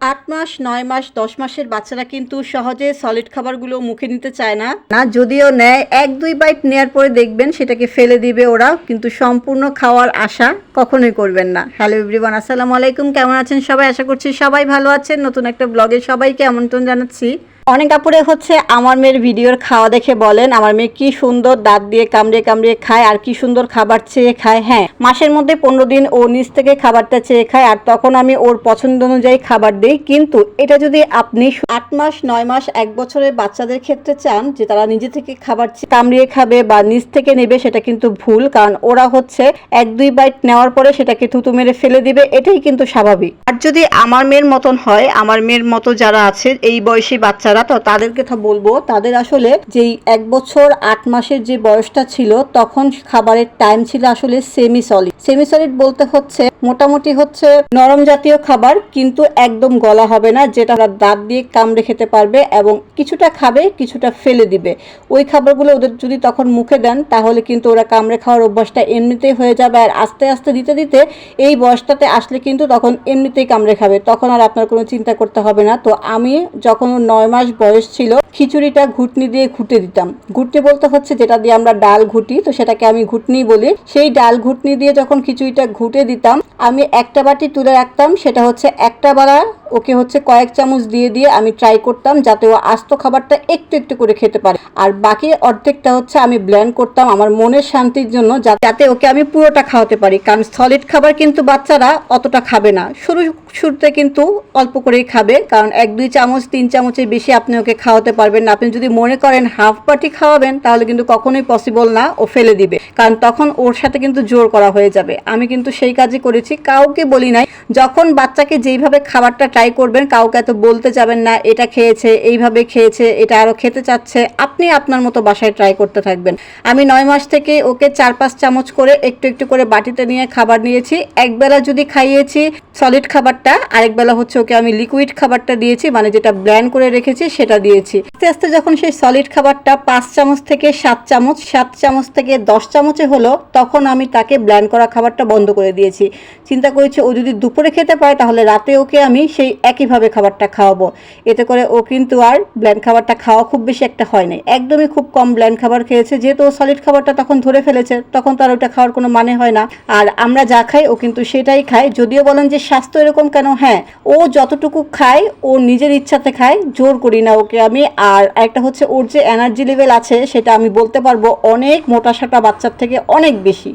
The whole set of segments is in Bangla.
আট মাস, নয় মাস, দশ মাসের বাচ্চারা কিন্তু সহজে সলিড খাবারগুলো মুখে নিতে চায় না। না, যদিও নেয়, এক, দুই বাইট নেয়ার পরে দেখবেন সেটাকে ফেলে দিবে ওরা, কিন্তু সম্পূর্ণ খাওয়ার আশা কখনোই করবেন না। হ্যালো এভরিওয়ান আসসালামু আলাইকুম, কেমন আছেন সবাই? আশা করছি সবাই ভালো আছেন। নতুন একটা ব্লগে সবাইকে আমন্ত্রণ জানাচ্ছি। অনেক আপুরে হচ্ছে আমার মেয়ের ভিডিওর খাওয়া দেখে বলেন, আমার মেয়ে কি সুন্দর দাঁত দিয়ে কামড়ে কামড়ে খায় আর কি সুন্দর খাবার চেয়ে খায়। হ্যাঁ মাসের মধ্যে পনেরো দিন ও নিজ থেকে খাবারটা চেয়ে খায় আর তখন আমি ওর পছন্দ অনুযায়ী খাবার দিই। কিন্তু এটা যদি আপনি আট মাস, নয় মাস, এক বছরের বাচ্চাদের ক্ষেত্রে চান যে তারা নিজে থেকে খাবার কামড়িয়ে খাবে বা নিজ থেকে নেবে, সেটা কিন্তু ভুল। কারণ ওরা হচ্ছে এক, দুই বাইট নেওয়ার পরে সেটাকে থুতু মেরে ফেলে দিবে, এটাই কিন্তু স্বাভাবিক। আর যদি আমার মেয়ের মতন হয়, আমার মেয়ের মতো যারা আছে, এই বয়সী বাচ্চারা তো তাদেরকে তো বলব, তাদের আসলে যেই এক বছর আট মাসের যে বয়সটা ছিল, তখন খাবারের টাইম ছিল আসলে সেমি সলিড সেমি সলিড বলতে হচ্ছে, মোটামুটি হচ্ছে নরম জাতীয় খাবার, কিন্তু একদম গলা হবে না, যেটা দাঁত দিয়ে কামড়ে খেতে পারবে এবং কিছুটা খাবে, কিছুটা ফেলে দিবে। ওই খাবারগুলো ওদের যদি তখন মুখে দেন, তাহলে কিন্তু ওরা কামড়ে খাওয়ার অভ্যাসটা এমনিতেই হয়ে যাবে। আর আস্তে আস্তে দিতে দিতে এই বয়সটাতে আসলে কিন্তু তখন এমনিতেই কামড়ে খাবে। তখন আর আপনার কোনো চিন্তা করতে হবে না। তো আমি যখন নয় মাস বয়স ছিল, খিচুড়িটা ঘুটনি দিয়ে ঘুটে দিতাম। ঘুটনি বলতে হচ্ছে যেটা দিয়ে আমরা ডাল ঘুটি, তো সেটাকে আমি ঘুটনি বলি। সেই ডাল ঘুটনি দিয়ে যখন খিচুড়িটা ঘুটে দিতাম, আমি একটা বাটি তুলে রাখতাম, সেটা হচ্ছে একটা বেলা ওকে হচ্ছে কয়েক চামচ দিয়ে দিয়ে আমি ট্রাই করতাম যাতে ও আস্ত খাবারটা একটু একটু করে খেতে পারে। আর বাকি অর্ধেকটা হচ্ছে আমি ব্ল্যান্ড করতাম আমার মনের শান্তির জন্য যাতে ওকে আমি পুরোটা খাওয়াতে পারি। কারণ সলিড খাবার কিন্তু বাচ্চারা অতটা খাবে না। শুরু, শুরুতে কিন্তু অল্প করেই খাবে, কারণ এক, দুই চামচ, তিন চামচের বেশি আপনি ওকে খাওয়াতে পারবেন না। আপনি যদি মনে করেন হাফ বাটি খাওয়াবেন, তাহলে কিন্তু কখনোই পসিবল না ও ফেলে দিবে। কারণ তখন ওর সাথে কিন্তু জোর করা হয়ে যাবে। আমি কিন্তু সেই কাজই করেছি। কাউকে বলি নাই, যখন বাচ্চাকে যেইভাবে খাবারটা ট্রাই করবেন, কাউকে এত বলতে যাবেন না, এটা খেয়েছে, এইভাবে খেয়েছে, এটা আরও খেতে চাচ্ছে, আপনি আপনার মতো বাসায় ট্রাই করতে থাকবেন। আমি নয় মাস থেকে ওকে চার পাঁচ চামচ করে একটু একটু করে বাটিতে নিয়ে খাবার নিয়েছি। একবেলা যদি খাইয়েছি সলিড খাবারটা, আরেক বেলা হচ্ছে ওকে আমি লিকুইড খাবারটা দিয়েছি মানে যেটা ব্ল্যান্ড করে রেখেছি সেটা দিয়েছি। আস্তে আস্তে যখন সেই সলিড খাবারটা পাঁচ চামচ থেকে সাত চামচ সাত চামচ থেকে দশ চামচে হলো, তখন আমি তাকে ব্ল্যান্ড করা খাবারটা বন্ধ করে দিয়েছি। চিন্তা করেছি, ও যদি দুপুরে খেতে পারে তাহলে রাতে ওকে আমি সেই একইভাবে খাবারটা খাওয়াবো। এতে করে ও কিন্তু আর ব্ল্যান্ড খাবারটা খাওয়া খুব বেশি একটা হয় নাই। একদমই খুব কম ব্ল্যান্ড খাবার খেয়েছে। যেহেতু ও সলিড খাবারটা তখন ধরে ফেলেছে, তখন তার ওটা খাওয়ার কোনো মানে হয় না। আর আমরা যা খাই, ও কিন্তু সেটাই খায়। যদিও বলেন যে স্বাস্থ্য এরকম কেন? হ্যাঁ ও যতটুকু খায়, ও নিজের ইচ্ছাতে খায়, জোর করি না ওকে আমি। আর একটা হচ্ছে ওর যে এনার্জি লেভেল আছে, সেটা আমি বলতে পারব অনেক মোটা সাটা বাচ্চার থেকে অনেক বেশি।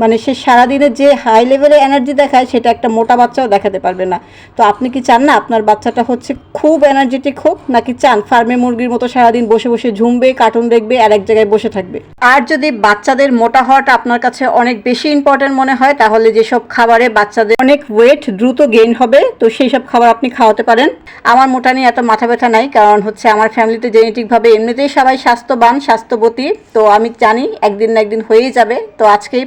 মানে সে সারাদিনের যে হাই লেভেলে এনার্জি দেখায়, সেটা একটা মোটা বাচ্চাও দেখাতে পারবে না। তো আপনি কি চান না আপনার বাচ্চাটা হচ্ছে খুব এনার্জেটিক হোক, নাকি চান ফার্মে মুরগির মতো সারাদিন বসে বসে ঝুমবে কার্টুন দেখবে, আর এক জায়গায় বসে থাকবে? আর যদি বাচ্চাদের মোটা হওয়াটা আপনার কাছে অনেক বেশি ইম্পর্টেন্ট মনে হয়, তাহলে যেসব খাবারে বাচ্চাদের অনেক ওয়েট দ্রুত গেইন হবে, তো সেই সব খাবার আপনি খাওয়াতে পারেন। আমার মোটা নিয়ে এত মাথা ব্যথা নাই, কারণ হচ্ছে আমার ফ্যামিলিতে জেনেটিকভাবে এমনিতেই সবাই স্বাস্থ্যবান, স্বাস্থ্যবতী, তো আমি জানি একদিন না একদিন হয়েই যাবে। তো আজকে এই